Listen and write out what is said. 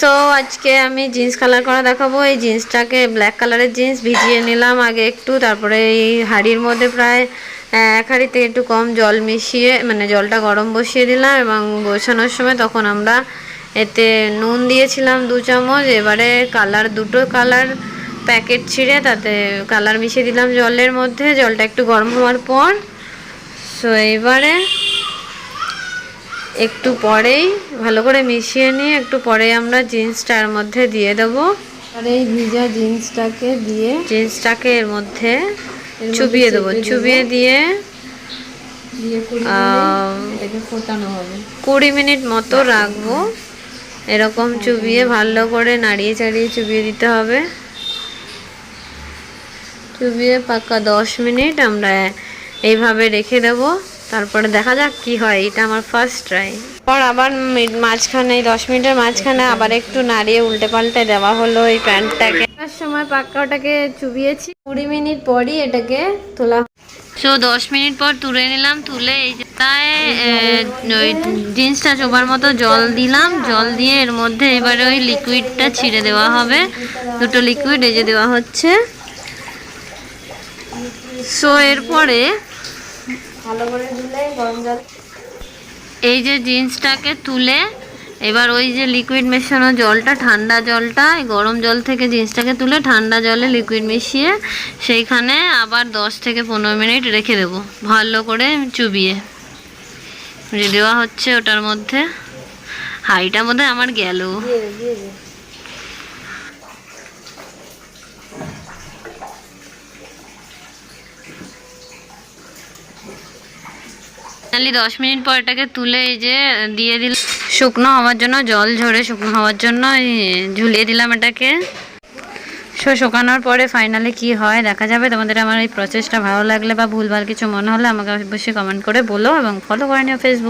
So আজকে আমি jeans colour করা দেখাবো। এই জিন্সটাকে ব্ল্যাক কালারের জিন্স ভিজিয়ে নিলাম আগে একটু, তারপরে এই হাঁড়ির মধ্যে প্রায় এক হাঁড়িতে একটু কম জল মিশিয়ে মানে জলটা গরম বসিয়ে দিলাম এবং গোছানোর সময় তখন আমরা এতে নুন দিয়েছিলাম দু চামচ। এবারে কালার দুটো কালার প্যাকেট ছিঁড়ে তাতে কালার মিশিয়ে দিলাম জলের মধ্যে। জলটা একটু গরম হওয়ার পর সো এইবারে একটু পরেই ভালো করে মিশিয়ে নিয়ে একটু পরে আমরা জিন্সটার মধ্যে দিয়ে দেবো। আর এই ভিজা জিন্সটাকে দিয়ে জিন্সটাকে এর মধ্যে চুবিয়ে দেবো। চুবিয়ে দিয়ে কুড়ি মিনিট মতো রাখব। এরকম চুবিয়ে ভালো করে নাড়িয়ে চাড়িয়ে চুবিয়ে দিতে হবে। চুবিয়ে পাক্কা দশ মিনিট আমরা এইভাবে রেখে দেব। তারপরে দেখা যাক কি হয় এটা আমার ফার্স্ট ট্রাই পর আবার মাঝখানে দশ মিনিটের মাঝখানে আবার একটু নাড়িয়ে উল্টে পাল্টে দেওয়া হলো এই প্যান্টটাকে। তার সময় পাক্কা ওটাকে চুবিয়েছি। কুড়ি মিনিট পরই এটাকে তোলা সো দশ মিনিট পর তুলে নিলাম তুলে এই যে তাই ওই জিন্সটা চোবার মতো জল দিলাম। জল দিয়ে এর মধ্যে এবারে ওই লিকুইডটা ছিঁড়ে দেওয়া হবে। দুটো লিকুইড এই যে দেওয়া হচ্ছে। সো এরপরে ভালো করে দিলে গরম জল। এই যে জিন্সটাকে তুলে এবার ওই যে লিকুইড মেশানো জলটা ঠান্ডা জলটা গরম জল থেকে জিন্সটাকে তুলে ঠান্ডা জলে লিকুইড মিশিয়ে সেইখানে আবার দশ থেকে পনেরো মিনিট রেখে দেবো ভালো করে চুবিয়ে। দেওয়া হচ্ছে ওটার মধ্যে। হাইটা বোধহয় আমার গেল। ফাইনালি দশ মিনিট পর এটাকে তুলে এই যে দিয়ে দিল। শুকনো হওয়ার জন্য, জল ঝরে শুকনো হওয়ার জন্য ঝুলিয়ে দিলাম এটাকে। সো, শুকানোর পরে ফাইনালি কি হয় দেখা যাবে। তোমাদের আমার এই প্রচেষ্টা ভালো লাগলে বা ভুলভাল কিছু মনে হলে আমাকে অবশ্যই কমেন্ট করে বলো এবং ফলো করে নিও ফেসবুক